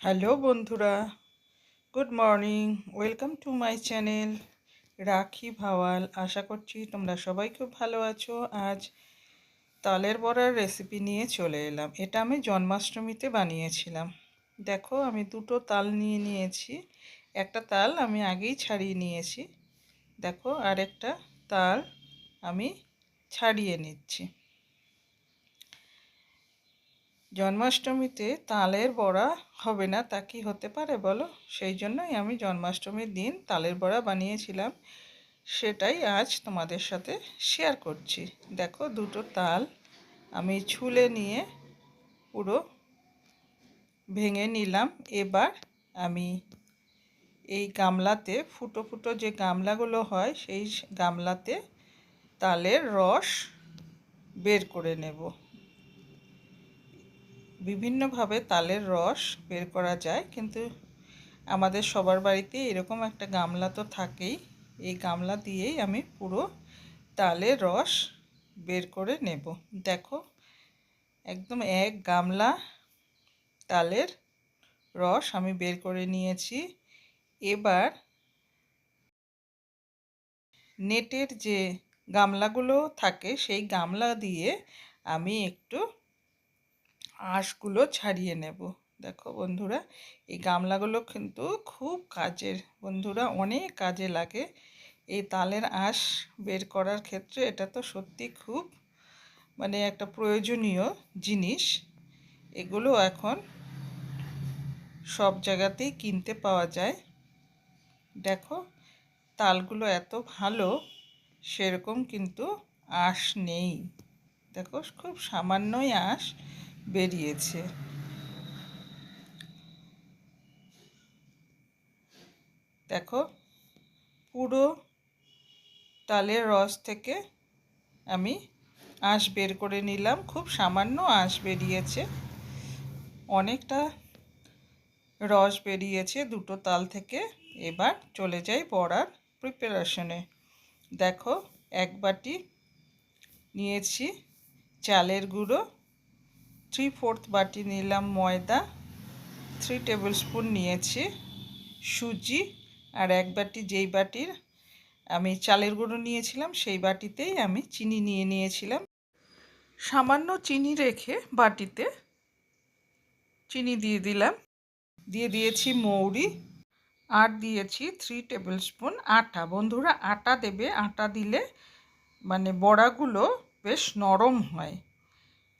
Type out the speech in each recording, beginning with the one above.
Hello বন্ধুরা, good morning, welcome to my channel Rakhi Bhawal. আশা করছি তোমরা সবাই খুব ভালো আছো। আজ তালের বড়ার রেসিপি নিয়ে চলে এলাম। এটা আমি জন্মাষ্টমীতে বানিয়েছিলাম। দেখো, আমি দুটো তাল নিয়ে নিয়েছি। একটা তাল আমি আগেই ছাড়িয়ে নিয়েছি। দেখো, আরেকটা তাল আমি ছাড়িয়ে নিচ্ছি। জন্মাষ্টমীতে তালের বড়া হবে না, তা কি হতে পারে বলো? সেই জন্যই আমি জন্মাষ্টমীর দিন তালের বড়া বানিয়েছিলাম। সেটাই আজ তোমাদের সাথে শেয়ার করছি। দেখো দুটো তাল আমি ছুলে নিয়ে পুরো ভেঙে নিলাম। এবার আমি এই গামলাতে, ফুটো ফুটো যে গামলাগুলো হয়, সেই গামলাতে তালের রস বের করে নেব। বিভিন্নভাবে তালের রস বের করা যায়, কিন্তু আমাদের সবার বাড়িতে এরকম একটা গামলা তো থাকেই। এই গামলা দিয়েই আমি পুরো তালের রস বের করে নেব। দেখো, একদম এক গামলা তালের রস আমি বের করে নিয়েছি। এবার নেটের যে গামলাগুলো থাকে, সেই গামলা দিয়ে আমি একটু আঁশগুলো ছাড়িয়ে নেব। দেখো বন্ধুরা, এই গামলাগুলো কিন্তু খুব কাজের। বন্ধুরা, অনেক কাজে লাগে এই তালের আঁশ বের করার ক্ষেত্রে। এটা তো সত্যি খুব মানে একটা প্রয়োজনীয় জিনিস। এগুলো এখন সব জায়গাতেই কিনতে পাওয়া যায়। দেখো, তালগুলো এত ভালো, সেরকম কিন্তু আঁশ নেই। দেখো, খুব সামান্যই আঁশ। বেরিয়েছে। দেখো, পুরো তালের রস থেকে আমি আঁশ বের করে নিলাম। খুব সামান্য আঁশ বেরিয়েছে। অনেকটা রস বেরিয়েছে দুটো তাল থেকে। এবার চলে যাই বড়ার প্রিপারেশনে দেখো, এক বাটি নিয়েছি চালের গুঁড়ো। থ্রি ফোর্থ বাটি নিলাম ময়দা, থ্রি টেবিল স্পুন নিয়েছি সুজি আর এক বাটি যেই বাটির আমি চালের গুঁড়ো নিয়েছিলাম, সেই বাটিতেই আমি চিনি নিয়ে নিয়েছিলাম। সামান্য চিনি রেখে বাটিতে চিনি দিয়ে দিলাম। দিয়ে দিয়েছি মৌরি আর দিয়েছি থ্রি টেবিল স্পুন আটা। বন্ধুরা, আটা দেবে, আটা দিলে মানে বড়াগুলো বেশ নরম হয়।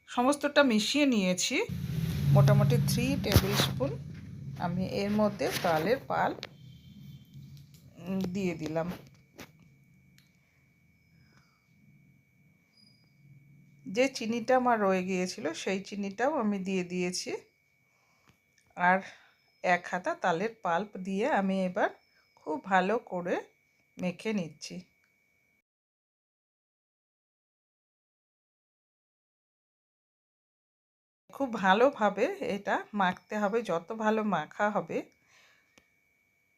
সমস্তটা মিশিয়ে নিয়েছি। মোটামুটি থ্রি টেবিল স্পুন আমি এর মধ্যে তালের পাল দিয়ে দিলাম। যে চিনিটা আমার রয়ে গিয়েছিল, সেই চিনিটাও আমি দিয়ে দিয়েছি। আর এক হাতা তালের পাল্প দিয়ে আমি এবার খুব ভালো করে মেখে নিচ্ছি। খুব ভালোভাবে এটা মাখতে হবে, যত ভালো মাখা হবে,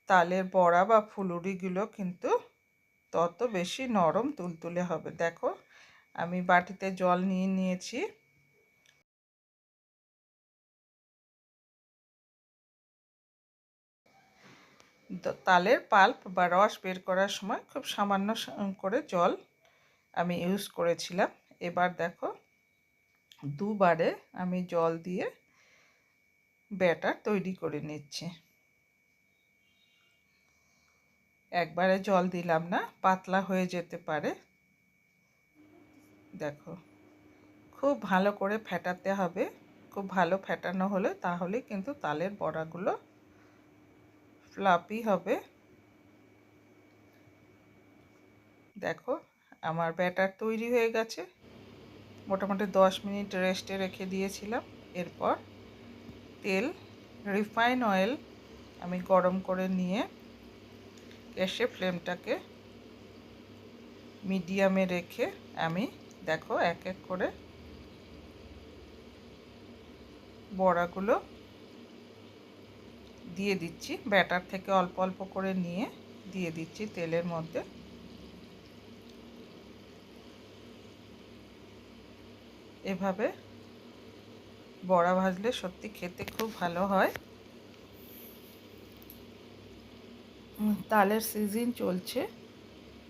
তালের বড়া বা ফুলুরিগুলো কিন্তু তত বেশি নরম তুলতুলে হবে। দেখো, আমি বাটিতে জল নিয়ে নিয়েছি। তালের পাল্প বা রস বের করার সময় খুব সামান্য করে জল আমি ইউজ করেছিলাম। এবার দেখো দুবারে আমি জল দিয়ে ব্যাটার তৈরি করে নিচ্ছি। একবারে জল দিলাম না, পাতলা হয়ে যেতে পারে। দেখো, খুব ভালো করে ফেটাতে হবে। খুব ভালো ফেটানো হলে তাহলে কিন্তু তালের বড়াগুলো ফ্লাপি হবে। দেখো, আমার ব্যাটার তৈরি হয়ে গেছে। মোটামুটি দশ মিনিট রেস্টে রেখে দিয়েছিলাম। এরপর তেল, রিফাইন অয়েল আমি গরম করে নিয়ে গ্যাসে ফ্লেমটাকে মিডিয়ামে রেখে আমি দেখো এক এক করে বড়াগুলো দিয়ে দিচ্ছি। ব্যাটার থেকে অল্প অল্প করে নিয়ে দিয়ে দিচ্ছি তেলের মধ্যে। এভাবে বড়া ভাজলে সত্যি খেতে খুব ভালো হয়। তালের সিজন চলছে।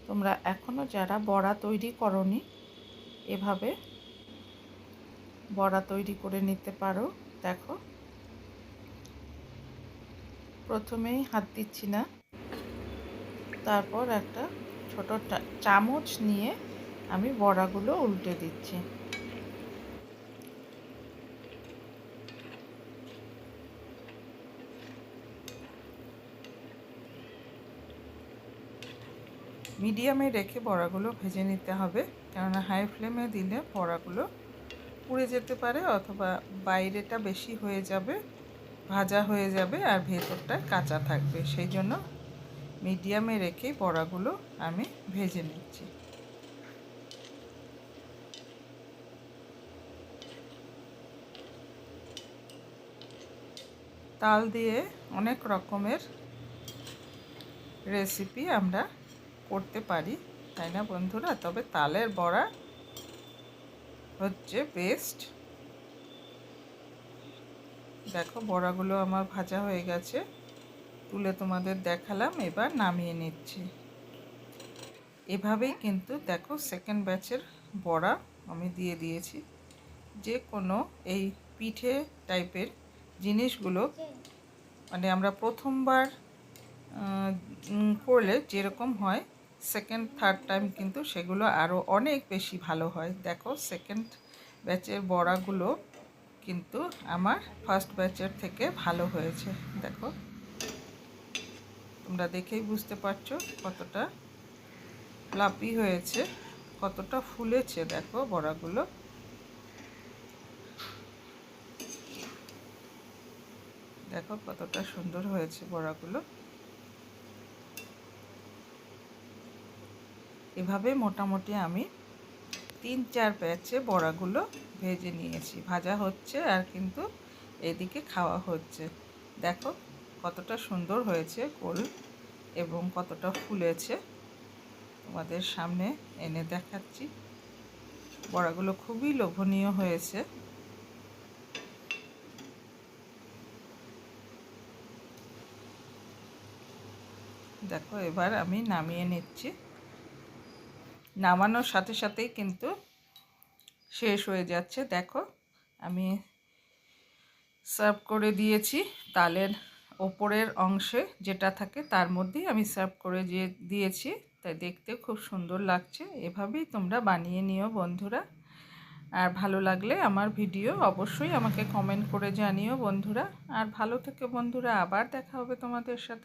তোমরা এখনও যারা বড়া তৈরি করনি, এভাবে বড়া তৈরি করে নিতে পারো। দেখো। প্রথমেই হাত দিচ্ছি না। তারপর একটা ছোট চামচ নিয়ে আমি বড়াগুলো উল্টে দিচ্ছি। মিডিয়ামে রেখে বড়াগুলো ভেজে নিতে হবে। কেননা হাই ফ্লেমে দিলে বড়াগুলো পুড়ে যেতে পারে অথবা বাইরেটা বেশি হয়ে যাবে, ভাজা হয়ে যাবে আর ভেতরটা কাঁচা থাকবে। সেই জন্য মিডিয়ামে রেখে বড়াগুলো আমি ভেজে নিচ্ছি। তাল দিয়ে অনেক রকমের রেসিপি আমরা করতে পারি, তাই না বন্ধুরা? তবে তালের বড়া হচ্ছে বেস্ট দেখো, বড়াগুলো আমার ভাজা হয়ে গেছে। তুলে তোমাদের দেখালাম, এবার নামিয়ে নিচ্ছি। এভাবেই কিন্তু দেখো সেকেন্ড ব্যাচের বড়া আমি দিয়ে দিয়েছি। যে কোনো এই পিঠে টাইপের জিনিসগুলো মানে আমরা প্রথমবার করলে যেরকম হয় সেকেন্ড থার্ড টাইম কিন্তু সেগুলো আরও অনেক বেশি ভালো হয়। দেখো সেকেন্ড ব্যাচের বড়াগুলো কিন্তু আমার ফার্স্ট ব্যাচের থেকে ভালো হয়েছে। দেখো, তোমরা দেখেই বুঝতে পারছ কতটা লাপি হয়েছে, কতটা ফুলেছে দেখো বড়াগুলো। দেখো কতটা সুন্দর হয়েছে বড়াগুলো। এভাবে মোটামুটি আমি তিন চার ব্যাচে বড়াগুলো ভেজে নিয়েছি। ভাজা হচ্ছে আর কিন্তু এদিকে খাওয়া হচ্ছে। দেখো কতটা সুন্দর হয়েছে গোল এবং কতটা ফুলেছে। তোমাদের সামনে এনে দেখাচ্ছি। বড়াগুলো খুবই লোভনীয় হয়েছে। দেখো এবার আমি নামিয়ে নিচ্ছি। নামানোর সাথে সাথেই কিন্তু শেষ হয়ে যাচ্ছে। দেখো, আমি সার্ভ করে দিয়েছি তালের ওপরের অংশে যেটা থাকে তার মধ্যেই আমি সার্ভ করে দিয়ে দিয়েছি। তাই দেখতে খুব সুন্দর লাগছে। এভাবেই তোমরা বানিয়ে নিও বন্ধুরা। আর ভালো লাগলে আমার ভিডিও অবশ্যই আমাকে কমেন্ট করে জানিও বন্ধুরা। আর ভালো থেকে বন্ধুরা, আবার দেখা হবে তোমাদের সাথে।